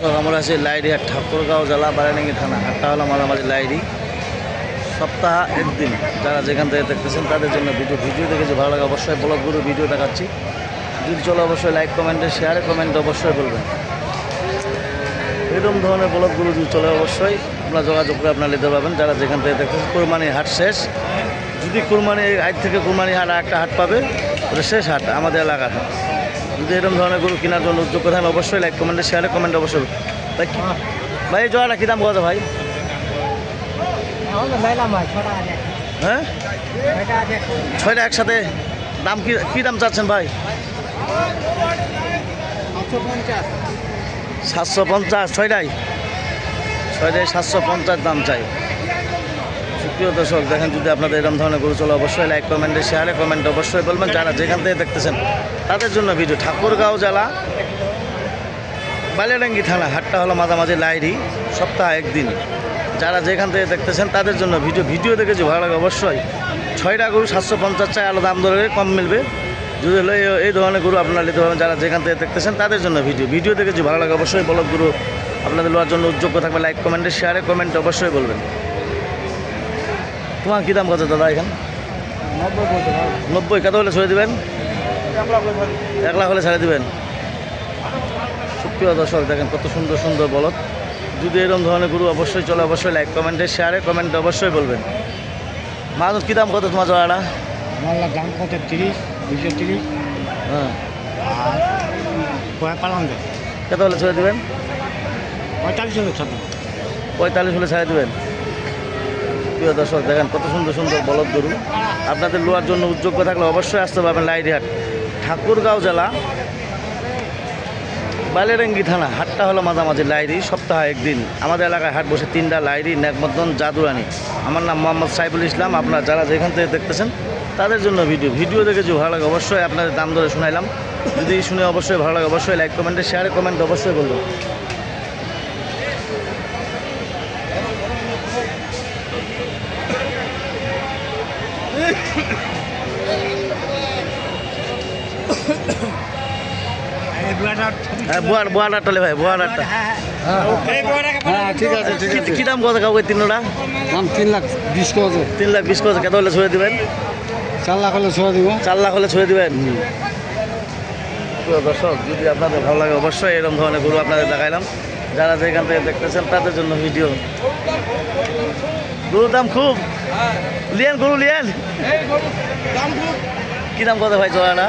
আমরা আছি লাইরি হাট ঠাকুরগাঁও জেলা বারানিঙ্গি থানা হাটটা হলো মাঝামাঝি লাইরি সপ্তাহ একদিন যারা যেখান থেকে দেখতেছেন তাদের জন্য ভিডিও ভিডিও দেখেছি ভালো লাগে অবশ্যই ব্লগগুলো ভিডিও দেখাচ্ছি যদি চলো অবশ্যই লাইক, কমেন্টে শেয়ারে কমেন্ট অবশ্যই বলবেন। এরকম ধরনের ব্লগগুলো যদি চলে অবশ্যই আপনারা যোগাযোগ করে আপনারা নিতে পারবেন। যারা যেখান থেকে দেখতেছেন কোরবানির হাট শেষ, যদি কোরবানি আজ থেকে কোরবানি হাট আর একটা হাট পাবে, ওটা শেষ হাট আমাদের এলাকার হাট। যদি এরকম ধরনের গরু কেনার জন্য উদ্যোগ থাকেন অবশ্যই লাইক কমেন্টে শেয়ারে কমেন্ট অবশ্যই ভাই কি ভাই জোয়াটা কী দাম কত ভাই? হ্যাঁ? ছয়টা একসাথে। দাম কি কী দাম চাচ্ছেন ভাই? সাতশো পঞ্চাশ। ছয়টাই ছয়টাই সাতশো পঞ্চাশ দাম চাই। সুপ্রিয় দর্শক, দেখেন যদি আপনাদের এরকম ধরনের গরু চলে, অবশ্যই লাইক কমেন্টে শেয়ারে কমেন্ট অবশ্যই বলবেন। যারা যেখান থেকে দেখতেছেন, তাদের জন্য ভিডিও ঠাকুরগাঁও জেলা, বালিয়াডাঙ্গি থানা, হাটটা হলো মাঝামাঝি লাইরি সপ্তাহ একদিন। যারা যেখান থেকে দেখতেছেন, তাদের জন্য ভিডিও ভিডিও দেখেছি ভালো লাগে, অবশ্যই ছয়টা গরু, সাতশো পঞ্চাশ চাই আলো দাম ধরে কম মিলবে। যদি হলো এই- ধরনের গরু আপনারা নিতে পারবেন, যারা যেখান থেকে দেখতেছেন, তাদের জন্য ভিডিও ভিডিও দেখেছি ভালো লাগে, অবশ্যই বলক গরু আপনাদের লোয়ার জন্য উদ্যোগ থাকবে লাইক কমেন্টে শেয়ারে কমেন্ট অবশ্যই বলবেন। তোমার কী দাম কত দাদা এখানে? নব্বই কত হলে ছেড়ে দেবেন? এক লাখ হলে ছেড়ে দেবেন। সুপ্রিয় দর্শক দেখেন কত সুন্দর সুন্দর বলদ। যদি এরকম ধরনের গুরু অবশ্যই চলে অবশ্যই লাইক কমেন্টে শেয়ারে কমেন্ট অবশ্যই বলবেন। মাছ কী দাম কত তোমার জোড়াটা? মাল্লার দাম কত? তিরিশ দুশো তিরিশ। হ্যাঁ। পালন কত হলে ছেড়ে দেবেন? পঁয়তাল্লিশ ছাত্র পঁয়তাল্লিশ হলে ছেড়ে দেবেন? প্রিয় দর্শক, দেখেন কত সুন্দর সুন্দর বলদ গরু। আপনাদের লোয়ার জন্য উদ্যোগ থাকলে অবশ্যই আসতে পারবেন লাইরিহাট ঠাকুরগাঁও জেলা বালিয়াডাঙ্গি থানা, হাটটা হলো মাঝামাঝি লাইরি সপ্তাহে একদিন। আমাদের এলাকায় হাট বসে তিনটা লাইরি নেকমদ্দন জাদুরানি। আমার নাম মোহাম্মদ সাইফুল ইসলাম, আপনারা যারা যেখান থেকে দেখতেছেন, তাদের জন্য ভিডিও। ভিডিও দেখে যদি ভালো লাগে, অবশ্যই আপনাদের দাম ধরে শোনাইলাম। যদি শুনে অবশ্যই ভালো লাগে, অবশ্যই লাইক, কমেন্টে শেয়ারে কমেন্ট অবশ্যই বলবেন হ্যাঁ বোয়ার বোয়ার আটটা ভাই বোয়ার আটটা হ্যাঁ ঠিক আছে ঠিক আছে। কী দাম কত কাউকে তিনটা দাম তিন লাখ বিশ কত? তিন লাখ বিশ কত কত হলে ছুঁয়ে দেবেন। চার লাখ হলে ছোড়া দিব। চার লাখ হলে ছুঁয়ে দেবেন। দর্শক যদি আপনাদের ভালো লাগে অবশ্যই এরকম ধরনের গরু আপনাদের দেখাইলাম। যারা যেখান থেকে দেখতেছেন তাদের জন্য ভিডিও। গরুর দাম খুব। লিয়েন গরু লিয়েন। কী দাম কত ভাই জোড়াটা?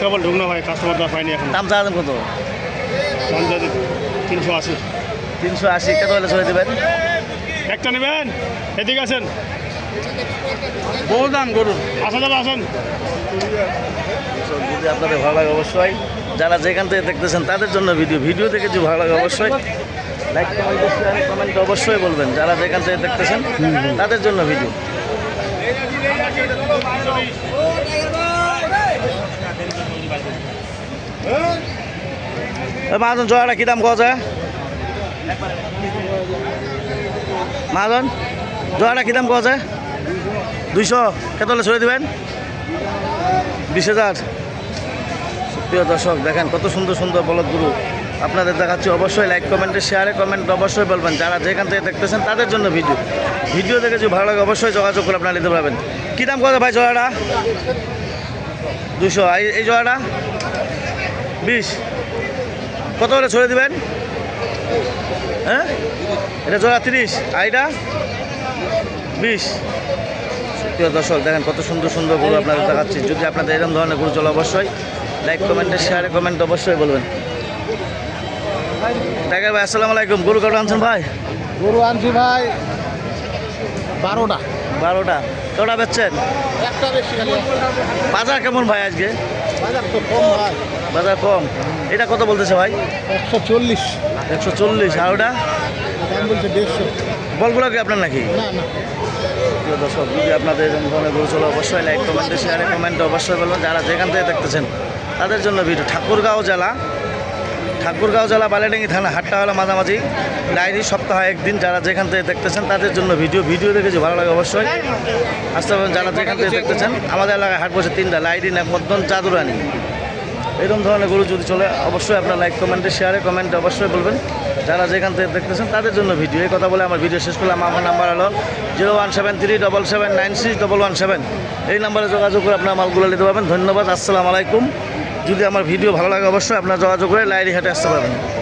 কেবল ঢুকনো ভাই কাস্টমার পাইনি এখন। দাম কত? দাম যদি তিনশো আশি। তিনশো আশি কত হলে ছুঁয়ে দেবেন? একটা নেবেন? এদিকে আছেন বহু দাম গরুর আসা যাবে আসেন। যদি আপনাদের ভালো লাগে অবশ্যই যারা যেখান থেকে দেখতেছেন তাদের জন্য ভিডিও ভিডিও দেখে যদি ভালো লাগে অবশ্যই লাইক কমেন্ট কমেন্ট অবশ্যই বলবেন। যারা যেখান থেকে দেখতেছেন তাদের জন্য ভিডিও। মাজন জয়াটা কী দাম কওয়া মাজন জয়াটা কী দাম কওয়া দুইশো কত হলে ছড়ে দেবেন? বিশ হাজার। প্রিয় দর্শক, দেখেন কত সুন্দর সুন্দর বলদ গুরু। আপনাদের দেখাচ্ছি, অবশ্যই লাইক কমেন্টে শেয়ারে কমেন্ট অবশ্যই বলবেন। যারা যেখান থেকে দেখতেছেন, তাদের জন্য ভিডিও ভিডিও দেখে যদি ভালো লাগে, অবশ্যই যোগাযোগ করে আপনারা নিতে পারবেন। কী দাম কত ভাই জয়াটা দুশো। এই এই জয়াটা বিশ। কত করে ছড়ে দেবেন? হ্যাঁ? এটা জোড়া তিরিশ। আর এটা? বিশ। প্রিয় দর্শক দেখেন কত সুন্দর সুন্দর গরু আপনাদের দেখাচ্ছি। যদি আপনাদের এরকম ধরনের গরু চলে অবশ্যই লাইক কমেন্টে শেয়ারে কমেন্ট অবশ্যই বলবেন। টাইগার ভাই আসসালামু আলাইকুম। গরু কটা আনছেন ভাই? গরু আনছি ভাই বারোটা। বারোটা। কটা বেচছেন? একটা বেশি খালি। বাজার কেমন ভাই আজকে? বাজার তো কম ভাই। বাজার কম। এটা কত বলতেছে ভাই? একশো চল্লিশ। একশো চল্লিশ। আর ওটা? বলগুলো কি আপনার নাকি? প্রিয় দর্শক যদি আপনাদের এরকম ধরনের গরু চলে অবশ্যই লাইক কমেন্টে শেয়ারে কমেন্টে অবশ্যই বলবেন যারা যেখান থেকে দেখতেছেন তাদের জন্য ভিডিও ঠাকুরগাঁও জেলা। ঠাকুরগাঁও জেলা বালিয়াডাঙ্গি থানা হাটটা হলো মাঝামাঝি। ডায়েরি সপ্তাহে একদিন যারা যেখান থেকে দেখতেছেন, তাদের জন্য ভিডিও ভিডিও দেখেছি, ভালো লাগে অবশ্যই। আসতে পারেন যারা যেখান থেকে দেখতেছেন, আমাদের এলাকায় হাট বসে তিনটা লাইরি নাকমদ্দন চাদুরানি। এরকম ধরনের গরু যদি চলে, অবশ্যই আপনার লাইক কমেন্টে শেয়ারে কমেন্টে অবশ্যই বলবেন। যারা যেখান থেকে দেখতেছেন, তাদের জন্য ভিডিও। এই কথা বলে আমার ভিডিও শেষ করলাম। আমার নাম্বার হলো zero one seven three double seven nine six double one seven এই নাম্বারে যোগাযোগ করে আপনার মালগুলো নিতে পারবেন। ধন্যবাদ, আসসালামু আলাইকুম। যদি আমার ভিডিও ভালো লাগে অবশ্যই আপনারা যোগাযোগ করে লাইরি হাটে আসতে পারবেন।